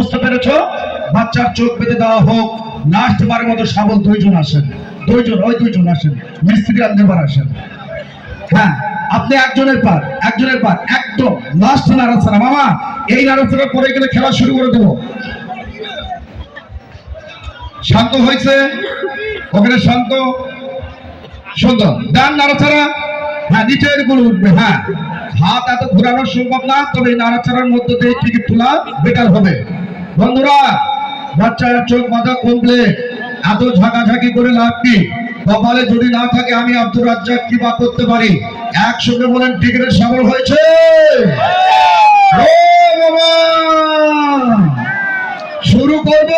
বুঝতে পেরেছ? বাচ্চার চোখ বেঁধে দেওয়া হোক লাস্ট বারের মতো সাবল দুইজন আসেন। দুইজন, ওই দুইজন আসেন। মিস্ত্রি আর লেবার আসেন। হ্যাঁ আপনি একজনের পার একজনের পার, একদম লাস্ট নাড়াচাড়া মামা, এই নাড়াচাড়া পরে গেলে খেলা শুরু করে দেবো। শান্ত হয়েছে? ওখানে শান্ত? সুন্দর। ডান নাড়াচাড়া হ্যাঁ নিচেরগুলো উঠবে হ্যাঁ। হাত এত ঘোরানো সম্ভব না, তবে এই নাড়াচাড়ার মধ্যে দিয়ে টিকিট তোলা বেটার হবে। বন্ধুরা, বাচ্চার চোখ মাথা কমপ্লেট এত ঝাঁকাঝাঁকি করে লাভ কি? কপালে যদি না থাকে, আমি আব্দুর রাজ্জাক কি বা করতে পারি? একসঙ্গে বলেন, টিকিটের সামল হয়েছে। শুরু করব।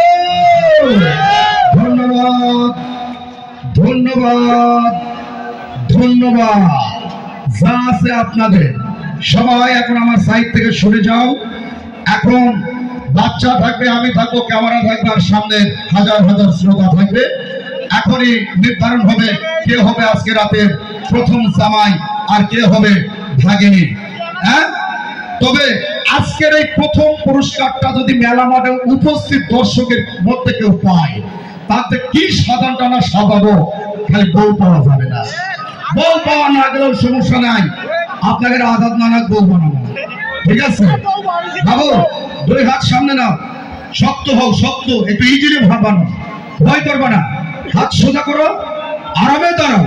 ধন্যবাদ ধন্যবাদ ধন্যবাদ। যা আছে আপনাদের। সবাই এখন আমার সাইড থেকে সরে যাও। এখন বাচ্চা থাকবে, আমি থাকব, ক্যামেরা থাকবে, আর সামনে হাজার হাজার শ্রোতা থাকবে। এখনই নির্ধারণ হবে কে হবে আজকে রাতের প্রথম জামাই আর কে হবে ভাগিনী হ্যাঁ? তবে আজকের এই প্রথম পুরস্কারটা যদি মেলা মাঠে উপস্থিত দর্শকের মধ্যে কেউ পায়, তাতে কি সাধারণ টানা সাজাবো, খালি বউ পাওয়া যাবে না। বউ পাওয়া না গেলেও সমস্যা নাই। আপনাকে আজাদ নানাক বউ বানাবো। ঠিক আছে? বাবু দুই হাত সামনে নাও। শক্ত হও, শক্ত, একটু ইজিলি ভাবানো ভয় করবে না। হাত সোজা করো, আরামে দাঁড়াও।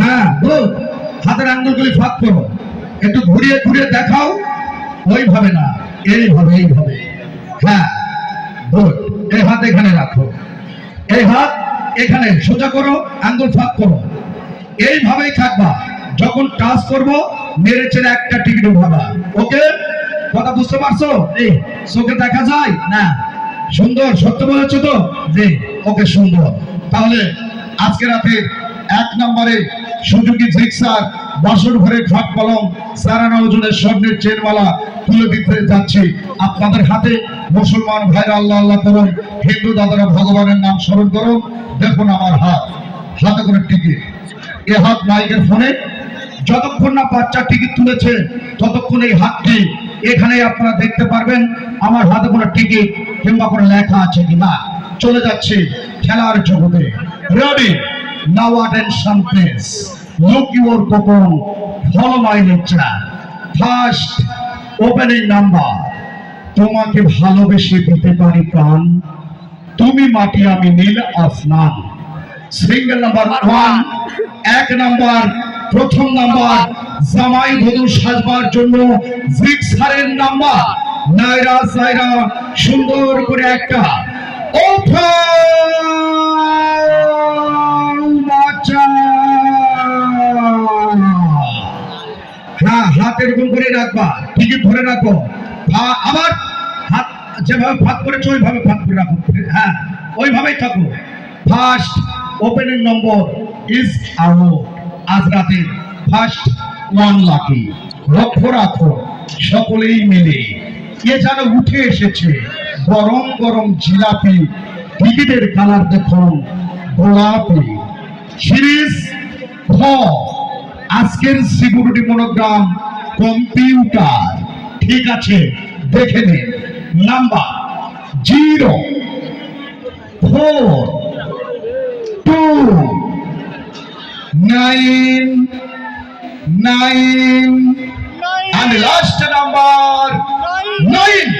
হ্যাঁ গুড হাতের আঙ্গুলগুলি ফাঁক করো। একটু ঘুরিয়ে ঘুরিয়ে দেখাও, ওইভাবে না, এইভাবে এইভাবে। হ্যাঁ গুড এই হাত এখানে রাখো। এই হাত এখানে, সোজা করো, আঙ্গুল ফাঁক করো। এইভাবেই থাকবা। যখন টাচ করব, মেরে ছেড়ে একটা টিকিট উঠাবা। ওকে? কথা বুঝতে পারছ? চোখে দেখা যায়? না। সুন্দর, সত্য বলেছ তো? জি। ওকে, সুন্দর। তাহলে আজকে রাতে এক নম্বরে সুযোগী জিক্সার বাসর ঘরে খাট পালং সারানা ওজনের স্বর্ণের চেনওয়ালা তুলে দিতে যাচ্ছি। আপনাদের হাতে মুসলমান ভাইরা আল্লাহ আল্লাহ করুন, হিন্দু দাদারা ভগবানের নাম স্মরণ করুন। দেখুন আমার হাত। হাতে করে টিকিট। এ হাত মাইকের ফোনে। যতক্ষণ না বাচ্চা টিকিট তুলেছে, ততক্ষণ এই হাতটি এখানে আপনারা দেখতে পারবেন আমার হাতে কোনো টিকিট কিংবা কোনো লেখা আছে কিনা চলে যাচ্ছে খেলার জগতে। Ready now attention look your coupon follow my nature first opening number তোমাকে ভালোবেসে দিতে পারি প্রাণ। তুমি মাটি আমি নীল আসমান। সিঙ্গেল নাম্বার ওয়ান এক নাম্বার প্রথম নাম্বার, জামাই বধূ সাজবার জন্য সুন্দর করে একটা। ওপেন হ্যাঁ হাত এরকম করে রাখবা। টিকিট ধরে রাখো। আবার হাত যেভাবে ফাঁক করেছ, ওইভাবে ফাঁক করে রাখো। হ্যাঁ ওইভাবেই থাকো। First opening number is out আজ রাতে ফার্স্ট ওয়ান রাখো সকলেই মিলে। কে যেন উঠে এসেছে, গরম গরম জিলাপি টিকিটের কালার দেখুন, গোলাপি। সিরিজ খ আজকের সিকিউরিটি মনোগ্রাম কম্পিউটার। ঠিক আছে, দেখে নিন। Number zero, four, two nine nine and last number. Nine.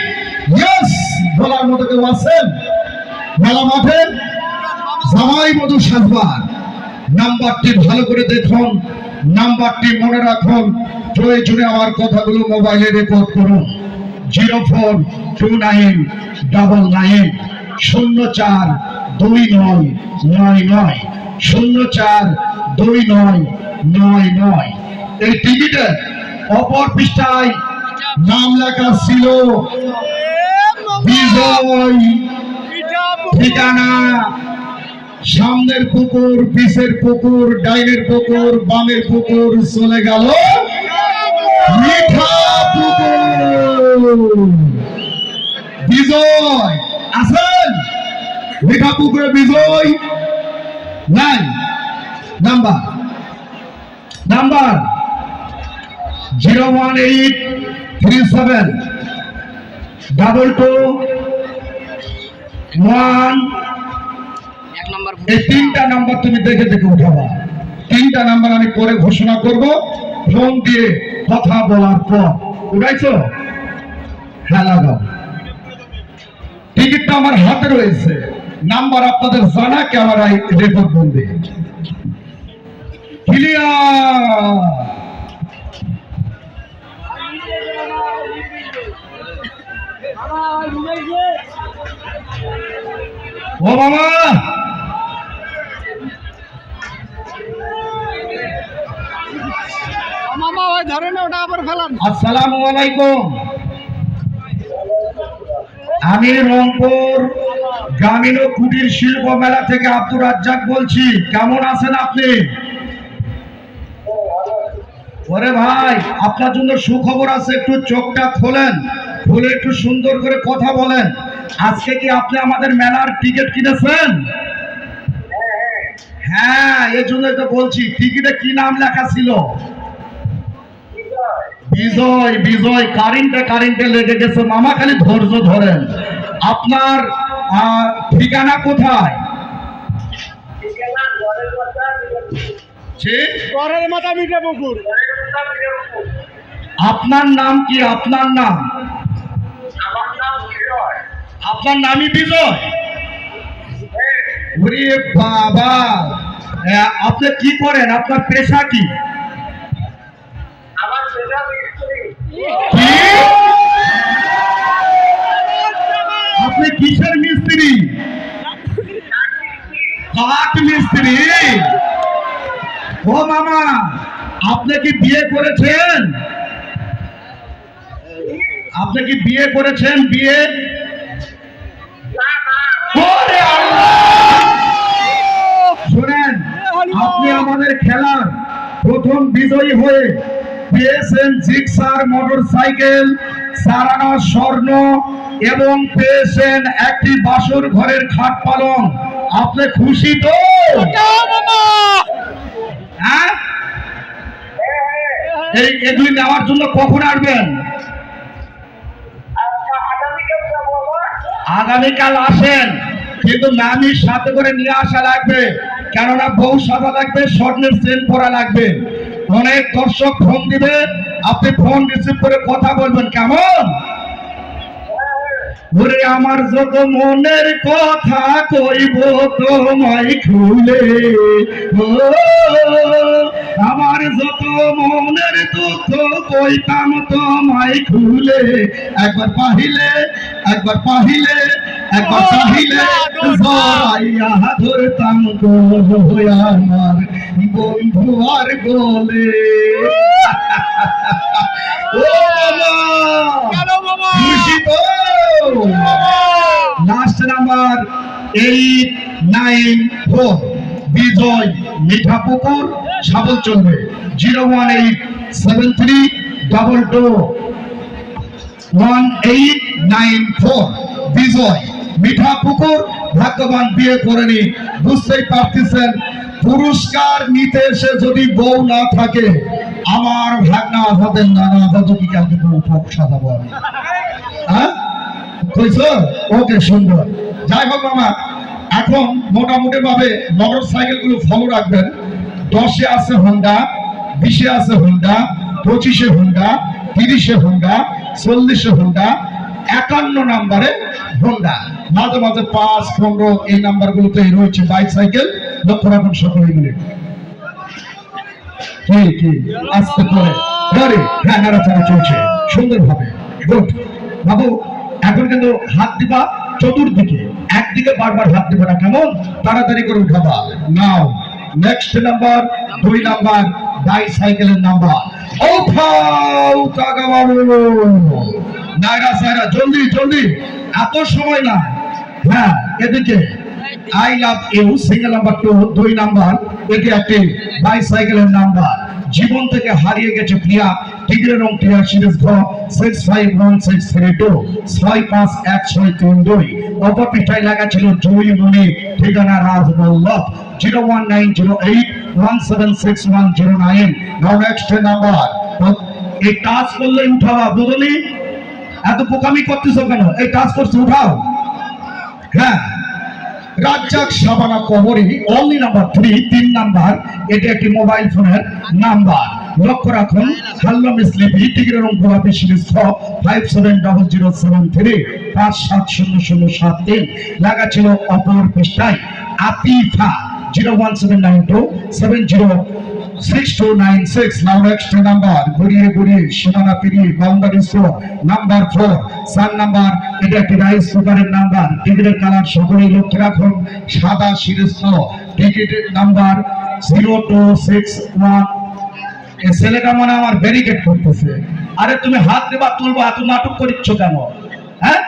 Yes. বলার মতো কেউ আছেন? মেলা মাঠে? জামাই মধু সাজবার নাম্বারটি ভালো করে দেখুন। নাম্বারটি মনে রাখুন। প্রয়োজনে আমার কথাগুলো মোবাইলে রেকর্ড করুন। Zero four two nine double nine শূন্য চার দুই নয় নয় নয়। শূন্য চার দুই নয় নয় নয়। এই টিকিটের অপর পৃষ্ঠায় নাম লেখা ছিল ঠিকানা সামনের পুকুর, পিছের পুকুর, ডাইনের পুকুর, বামের পুকুর, চলে গেল বিজয়, আছেন? মিঠা পুকুরে Bijoy. Zero one eight three seven double two one এক নম্বর এই তিনটা নাম্বার তুমি দেখে দেখে উঠাবা। তিনটা নাম্বার আমি পরে ঘোষণা করব ফোন দিয়ে কথা বলার পর। উঠাইছো? হ্যাঁ লাগাও। টিকিটটা আমার হাতে রয়েছে। নাম্বার আপনাদের জানা ক্যামেরায় রেকর্ড ক্লিয়ার! ও বাবা! মামা ওই ধরে না ওটা আবার ফেলান। আসসালামু আলাইকুম। আমি রংপুর গ্রামীণ কুটির শিল্প মেলা থেকে আব্দুর রাজ্জাক বলছি। কেমন আছেন আপনি? ওরে ভাই, আপনার জন্য সুখবর আছে, একটু চোখটা খোলেন। খুলে একটু সুন্দর করে কথা বলেন। আজকে কি আপনি আমাদের মেলার টিকিট কিনেছেন? হ্যাঁ এই জন্যই তো বলছি, টিকিটে কি নাম লেখা ছিল? বিজয় বিজয় কারেন্টে কারেন্টে লেগে গেছে। মামা, খালি ধৈর্য ধরেন। আপনার ঠিকানা কোথায়? আপনার নাম কি? আপনার নাম? আপনার নামই বিজয়? বাবা। আপনি কি করেন? আপনার পেশা কি? ও মামা, আপনি কি বিয়ে করেছেন? আপনি কি বিয়ে করেছেন বিয়ে! শোনেন, আপনি আমাদের খেলার প্রথম বিজয়ী হয়ে পেয়েছেন জিক্সার মোটর সাইকেল সারানা স্বর্ণ এবং পেয়েছেন একটি বাসর ঘরের খাট পালং। আপনি খুশি তো? হ্যাঁ? এই এগুলি নেওয়ার জন্য কখন আসবেন? আগামীকাল আসেন। কিন্তু নামির সাথে করে নিয়ে আসা লাগবে। কেননা বউ সাদা লাগবে, স্বর্ণের চেন পরা লাগবে। অনেক দর্শক ফোন দিবে, আপনি ফোন রিসিভ করে কথা বলবেন। কেমন? ওরে আমার যত মনের কথা কইব তোমায় খুলে। আমার যত মনের দুঃখ কইতাম তোমায় খুলে। একবার পাহিলে একবার পাহিলে একবার চাহিলে জড়াইয়া ধরতাম গো আমার। বন্ধু আর গোলে number eight nine four Bijoy Mithapukur সাবল zero one eight seven three double two. One eight nine four, Bijoy Mithapukur ভাগ্যবান বিয়ে করেনি বুঝতেই পারতেছেন, পুরস্কার নিতে এসে যদি বউ না থাকে, আমার ভাগনা আজাদের নানা আজাদ কি কালকে সাজাবো আমি? হ্যাঁ? ওকে সুন্দর। যাই হোক মামা, এখন মোটামুটি ভাবে মোটর সাইকেলগুলো ফলো রাখবেন। দশে আছে হোন্ডা বিশে আছে হোন্ডা পঁচিশে হোন্ডা তিরিশে হোন্ডা চল্লিশে হোন্ডা একান্ন নাম্বারে হোন্ডা মাঝে মাঝে পাঁচ, পনেরো এই নাম্বার গুলোতে রয়েছে বাইক, সাইকেল। লক্ষ্য রাখুন সকলে মিলে। কি কি? হ্যাঁ নাড়াচাড়া চলছে। সুন্দরভাবে। গুড বাবু এখন কিন্তু হাত দিবা চতুর্দিকে, একদিকে বারবার হাত দিবা না, কেমন? তাড়াতাড়ি করে উঠাবা। নাও নেক্সট নাম্বার দুই নাম্বার বাইসাইকেলের নাম্বার ওঠাও নাইরা সাইরা জলদি জলদি। এত সময় না হ্যাঁ এদিকে। I love you single number two দুই নাম্বার এটি একটি বাইসাইকেলের নাম্বার জীবন থেকে হারিয়ে গেছে প্রিয়া। টিগ্রের রং সিরিজ ঘ six five one six three two ছয় পাঁচ এক ছয় তিন দুই অপর পিঠায় লাগা ছিল জুই মনি ঠিকানা Raj Ballabh zero one nine zero eight one seven six one zero nine next number এই টাচ করলে উঠাবা বুঝলি এত বোকামি করতেছ কেন এই টাচ করছে উঠাও হ্যাঁ Razzak Shabana Kobori only number three তিন নাম্বার এটি একটি মোবাইল ফোনের নাম্বার লক্ষ্য রাখুন হাল্লাম স্লিপি টিকিট এবং গোলাপি series five seven double zero seven three পাঁচ সাত শূন্য শূন্য সাত তিন। লাগা ছিল অপর পৃষ্ঠায়। Atifa zero one seven nine two seven zero six two nine six now next number গড়িয়ে গড়িয়ে সীমানা পেরিয়ে boundary store number four sun number এটা একটি রাইস কুকারের নাম্বার টিকিটের কালার সকলেই লক্ষ্য রাখুন। সাদা সিরিজ টিকিটের number zero two six one ছেলেটা মনে আমার ব্যারিকেড করতেছে। আরে তুমি হাত দেবা, তুলবো, এত নাটক করিচ্ছ কেন? হ্যাঁ?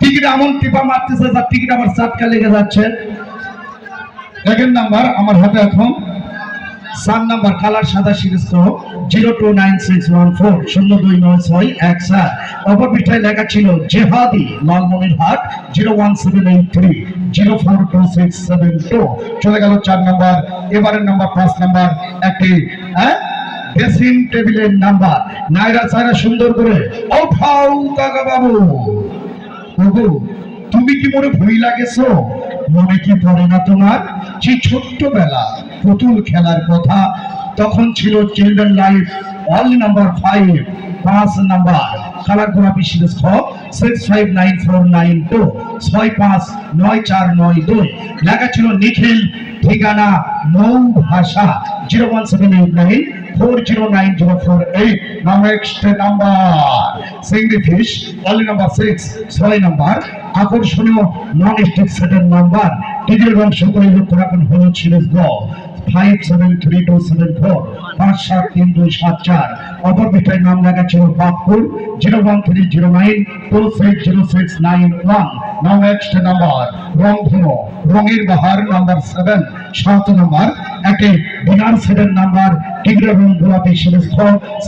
টিকিট এমন টিপা মারতেছে যার টিকিট আমার চাটকা লেগে যাচ্ছে। সেকেন্ড নাম্বার আমার হাতে এখন সান নাম্বার কালার সাদা সিরিজ সহ zero two nine six one four শূন্য দুই নয় ছয় এক সাত অপর পিঠায় লেখা ছিল Jehadi, Lalmonirhat zero one seven eight three zero four two six seven two চলে গেল চার নাম্বার এবারের নাম্বার পাঁচ নাম্বার একটি হ্যাঁ? ড্রেসিং টেবিলের নাম্বার। নাইরা সাইরা সুন্দর করে ওঠাও কাকা বাবু। ওগো, তুমি কি মনে ভুই লাগেছো? মনে কি পড়ে না তোমার? যে ছোট্টবেলা পুতুল খেলার কথা, তখন ছিল children life all number five পাঁচ নাম্বার কালার গোলাপি সিরিজ খ six five nine four nine two ছয় পাঁচ নয় চার নয় দুই লেখা ছিল নিখিল ঠিকানা নৌ ভাষা zero one seven eight nine four zero nine zero four eight next number সিঙ্গি ফিশ অনলি নাম্বার সিক্স ছয় নাম্বার আকর্ষণীয় নন স্টিক সেটের নাম্বার টিকিটের রং সকলে লক্ষ্য রাখুন হলো সিরিজ গ five seven three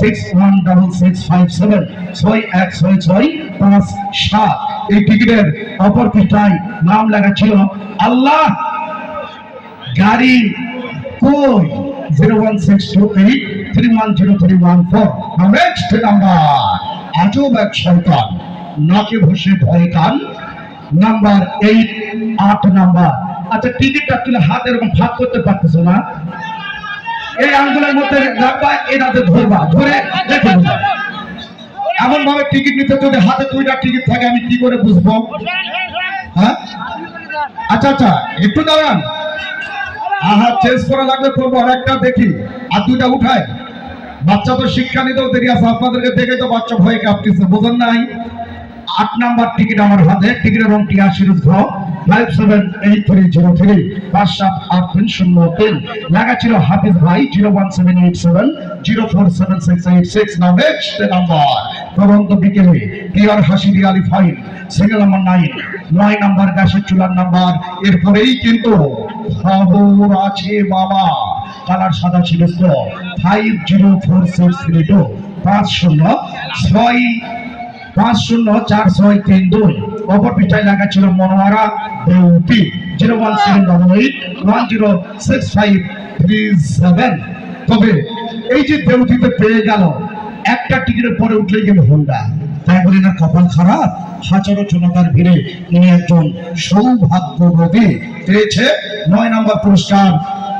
six one double six five seven ছয় এক ছয় ছয়, পাঁচ সাত। এই টিকিটের অপর নাম লেখা ছিল, আল্লাহ, গাড়ি কই zero one six two eight three one zero three one four next number আজব এক সরকার নাকে ভসে ভয় কান নাম্বার এইট আট আচ্ছা টিকিটটা তুলে হাত এরকম ফাঁক করতে পারতেছো না এই আঙ্গুলের মধ্যে রাখবা এটাতে ধরবা ধরে রেখে এমন ভাবে টিকিট নিতে যদি হাতে দুইটা টিকিট থাকে আমি কি করে বুঝব হ্যাঁ আচ্ছা আচ্ছা একটু দাঁড়ান আহা, চেঞ্জ করা লাগবে করব আর একটা দেখি। আর দুইটা উঠায়। বাচ্চা তো শিক্ষা নিতেও দেরি আছে, আপনাদেরকে দেখে তো বাচ্চা ভয়ে কাঁপতেছে, বোঝেন নাই? আট নাম্বার টিকিট আমার হাতে, টিকিটের রং টিয়া সিরিজ ঘ five seven eight three zero three পাঁচ সাত আট তিন শূন্য তিন। লেখা ছিল হাফিজ ভাই zero one seven eight seven zero four seven six eight six number. প্রবন্ধ বিকেলে টিয়ার হাসি দিয়ালি ফাইভ সিঙ্গেল নাম্বার নাইন নয় নাম্বার গ্যাসের চুলার নাম্বার এরপরেই কিন্তু খবর আছে বাবা। কালার সাদা ছিল five zero four six three two পাঁচ শূন্য ছয়, পাঁচ শূন্য চার ছয় তিন দুই। অপর পিঠায় লেখা ছিল Monowara Deuti zero one seven double eight one zero six five three seven তবে এই যে দেউতিতে পেয়ে গেল একটা টিকিটের পরে উঠলে গেল হোন্ডা তাই বলি, না, কপাল খারাপ। হাজারো জনতার ভিড়ে তিনি একজন সৌভাগ্যবতী। পেয়েছে নয় নম্বর পুরস্কার,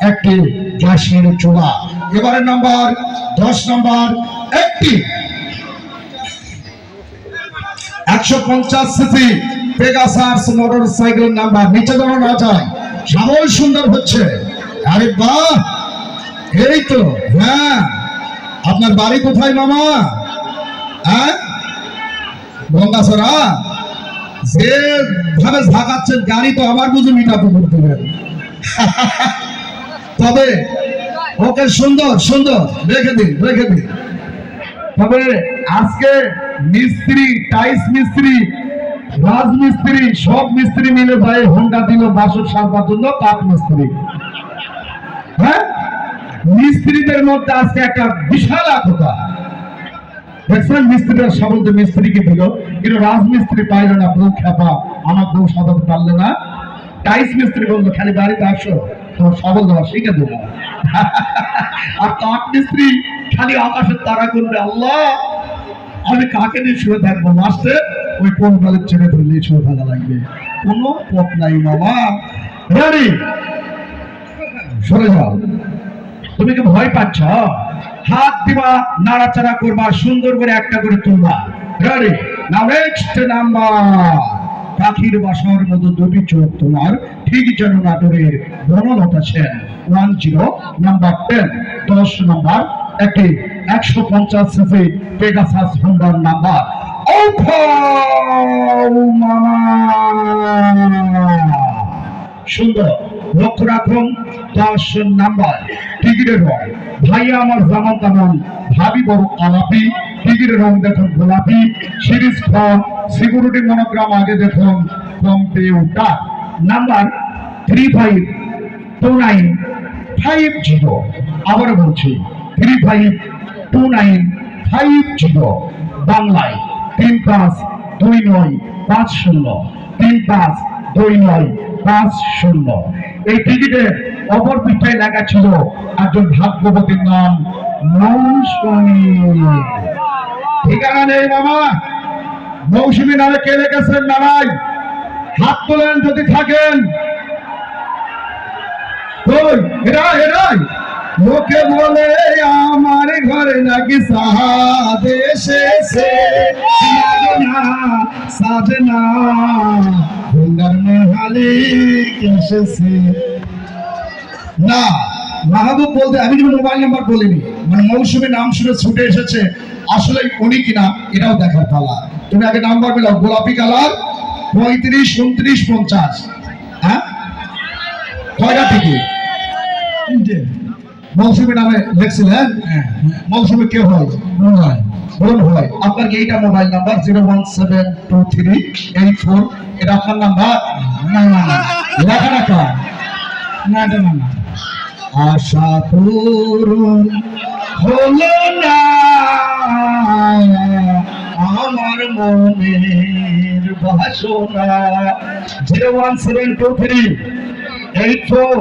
একটি গ্যাসের চোলা। এবারের নাম্বার, দশ নাম্বার, একটি। একশো পঞ্চাশ CC Pegasus motor cycle number. নিচে যেন না যায় সামল সুন্দর হচ্ছে। আরে বাহ! এই তো হ্যাঁ। আপনার বাড়ি কোথায়, মামা? হ্যাঁ? গঙ্গাসরা যে ভাবে ঝাঁকাচ্ছেন, গাড়ি তো আমার বুঝে মিটাতে করতে তবে ওকে সুন্দর সুন্দর, রেখে দিন রেখে দিন। তবে আজকে মিস্ত্রি টাইস মিস্ত্রি রাজমিস্ত্রি সব মিস্ত্রি মিলে যায় হোন্ডা দিল বাসর সারবার জন্য কাঠ মিস্ত্রি। মিস্ত্রিদের মধ্যে আজকে একটা বিশাল একতা দেখছেন মিস্ত্রিরা মিস্ত্রিকে দিল কিন্তু রাজমিস্ত্রি পাইল না, বউ খেপা, আমার বউ না। টাইস মিস্ত্রি বলল, খালি বাড়িতে আসো, তোমার সবল দেওয়া শিখে আর মিস্ত্রি, খালি আকাশের তারা করবে আল্লাহ। আমি কাকে নিয়ে শুয়ে থাকব? মাস্টার ওই কোন গালের চেপে ধরলে ছুঁয়ে ফেলা লাগবে। কোনো পথ নাই সরে যাও। তুমি কি ভয় পাচ্ছ? হাত দিবা, নাড়াচাড়া করবা, সুন্দর করে একটা করে তুলবা। পাখির বাসার মতো দুটি চোখ তোমার, ঠিক যেন ওয়ান জিরো নাম্বার টেন দশ নাম্বার একটি একশো পঞ্চাশ সিসি পেগাসাস হোন্ডার নাম্বার সুন্দর। লক্ষ্য রাখুন দশ নাম্বার টিকিটের রং। ভাইয়া আমার জামান তামান ভাবি বড় আলাপি। টিকিটের রং দেখুন গোলাপি। সিরিজ ফর্ম সিকিউরিটি মনোগ্রাম আগে দেখুন computer number three five two nine five zero আবার বলছি three five two nine five zero বাংলায় তিন পাঁচ দুই নয় পাঁচ শূন্য, তিন পাঁচ দুই নয় পাঁচ শূন্য। এই টিকিটে অপর পিঠায় লেখা ছিল একজন ভাগ্যবতীর নাম ঠিকানা নেই মৌসুমী নামে কে লিখেছেন হাত তোলেন যদি থাকেন। এরাই লোকে বলে, আমার ঘরে নাকি সাহাদ এসেছে। সাধনা না, মাহবুব বলতে আমি কিন্তু মোবাইল নাম্বার বলিনি। মানে মৌসুমী নাম শুনে ছুটে এসেছে। আসলে উনি কিনা, এটাও দেখার পালা। তুমি আগে নাম্বার পেলাও, গোলাপি কালার, পঁয়ত্রিশ, উনত্রিশ, পঞ্চাশ। হ্যাঁ? কয়টা তিনটে। মৌসুমী নামে লিখছিলেন? মৌসুমী কে হয়? বলুন হয় আপনার কি এইটা mobile number? Zero one seven two three eight four. এটা আপনার নাম্বার? লেখা রাখা না। এটা না। আশা পূরণ হলো না। আমার মনের বাসনা। Zero one seven two three eight four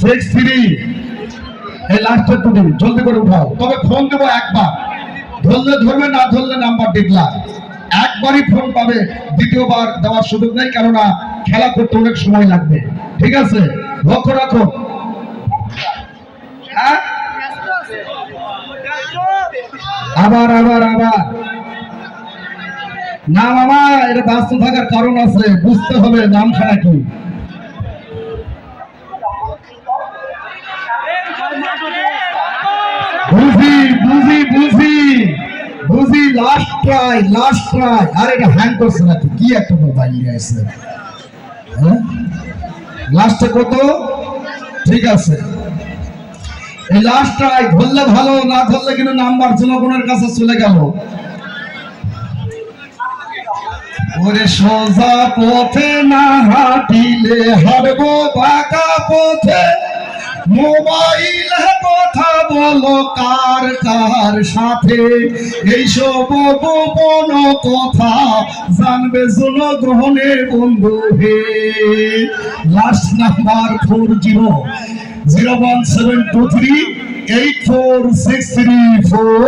six three এই লাস্টের দুটি জলদি করে উঠাও। তবে ফোন দেবো একবার। ধরলে ধরবে, না ধরলে নাম্বার দেখলাম একবারই ফোন পাবে, দ্বিতীয়বার দেওয়ার সুযোগ নেই, কেননা খেলা করতে অনেক সময় লাগবে। ঠিক আছে? লক্ষ্য রাখো। হ্যাঁ? আবার আবার আবার। না মামা, এটা ব্যস্ত থাকার কারণ আছে, বুঝতে হবে নাম নামখানা কি। বুঝি বুঝি বুঝি লাস্ট ট্রাই লাস্ট ট্রাই আরে, এটা হ্যাং করছে না কি একটা মোবাইল নিয়ে আসছে? হ্যাঁ? লাস্টে কত? ঠিক আছে। এই লাস্ট ট্রাই ধরলে ভালো, না ধরলে কিন্তু নাম্বার জনগণের কাছে চলে গেল? ওরে সোজা পথে না হাঁটিলে হারবো বাঁকা পথে। মোবাইল কথা বলো কার কার সাথে? এইসব গোপন কথা জানবে জনগ্রহণে বন্ধু হে। Last number four zero zero one seven two three eight four six three four